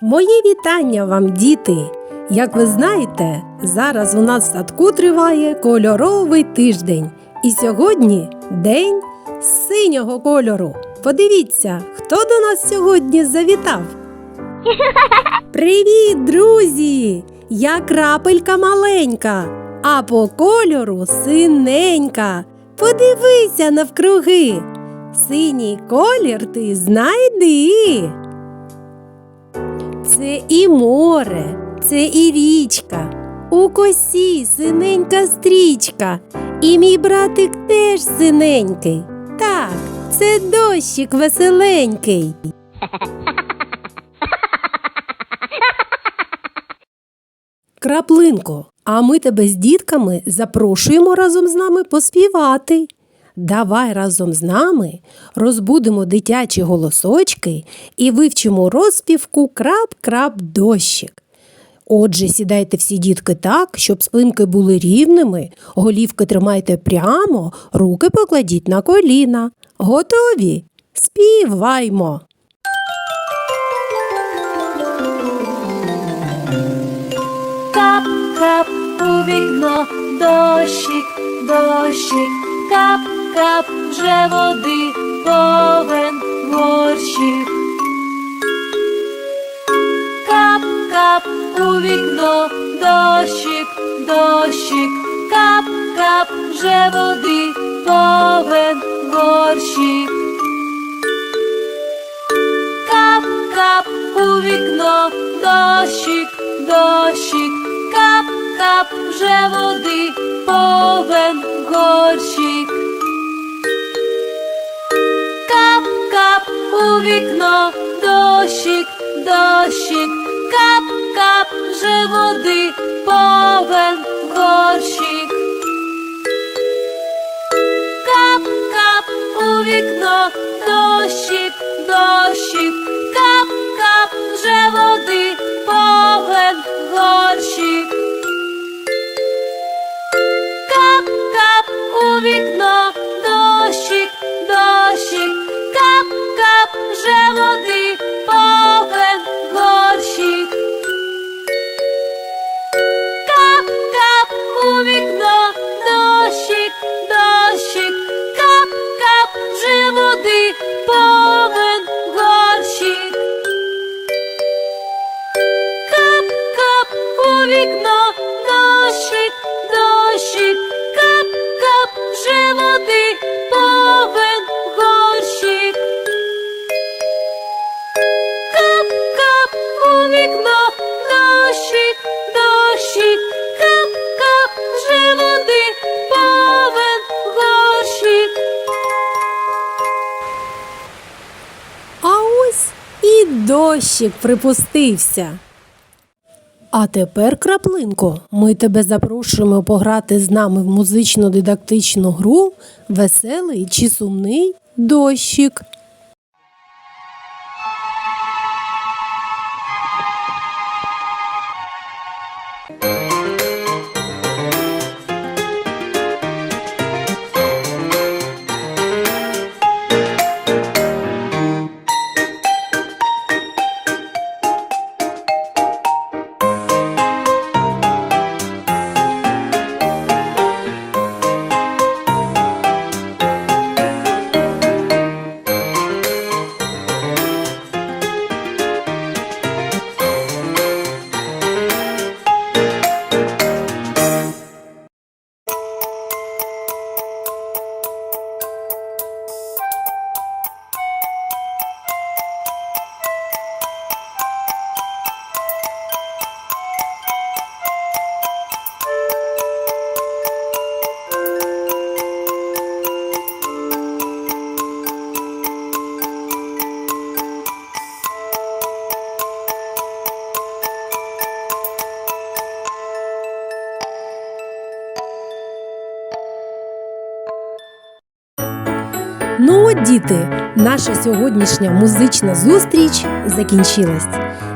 Мої вітання вам, діти! Як ви знаєте, зараз у нас в садку триває кольоровий тиждень. І сьогодні день синього кольору. Подивіться, хто до нас сьогодні завітав. Привіт, друзі! Я крапелька маленька, а по кольору синенька. Подивися навкруги. Синій колір ти знайди. Це і море, це і річка, у косі синенька стрічка, і мій братик теж синенький. Так, це дощик веселенький. Краплинко, а ми тебе з дітками запрошуємо разом з нами поспівати. Давай разом з нами розбудемо дитячі голосочки і вивчимо розпівку крап-крап дощик. Отже, сідайте всі дітки так, щоб спинки були рівними, голівки тримайте прямо, руки покладіть на коліна. Готові? Співаймо! Кап-кап у вікно, дощик, дощик, кап-кап вже води, повен горщик. Кап-кап у вікно, дощик, дощик, кап-кап вже води, повен горщик. Кап-кап у вікно, дощик, дощик, кап-кап вже води, повен горщик. У вікно, дощик, дощик, кап-кап вже води, повен горщик. Кап-кап у вікно, дощик, дощик, кап-кап вже води, повен горщик. Кап-кап у вікно, горщик. Кап-кап у вікно, дощик, дощик, кап-кап вже води, дощик припустився. А тепер, краплинко, ми тебе запрошуємо пограти з нами в музично-дидактичну гру Веселий чи сумний дощик. Ну от, діти, наша сьогоднішня музична зустріч закінчилась.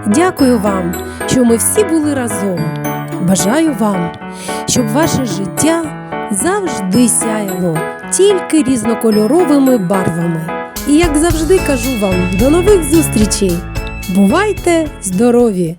Дякую вам, що ми всі були разом. Бажаю вам, щоб ваше життя завжди сяяло тільки різнокольоровими барвами. І як завжди кажу вам, до нових зустрічей! Бувайте здорові!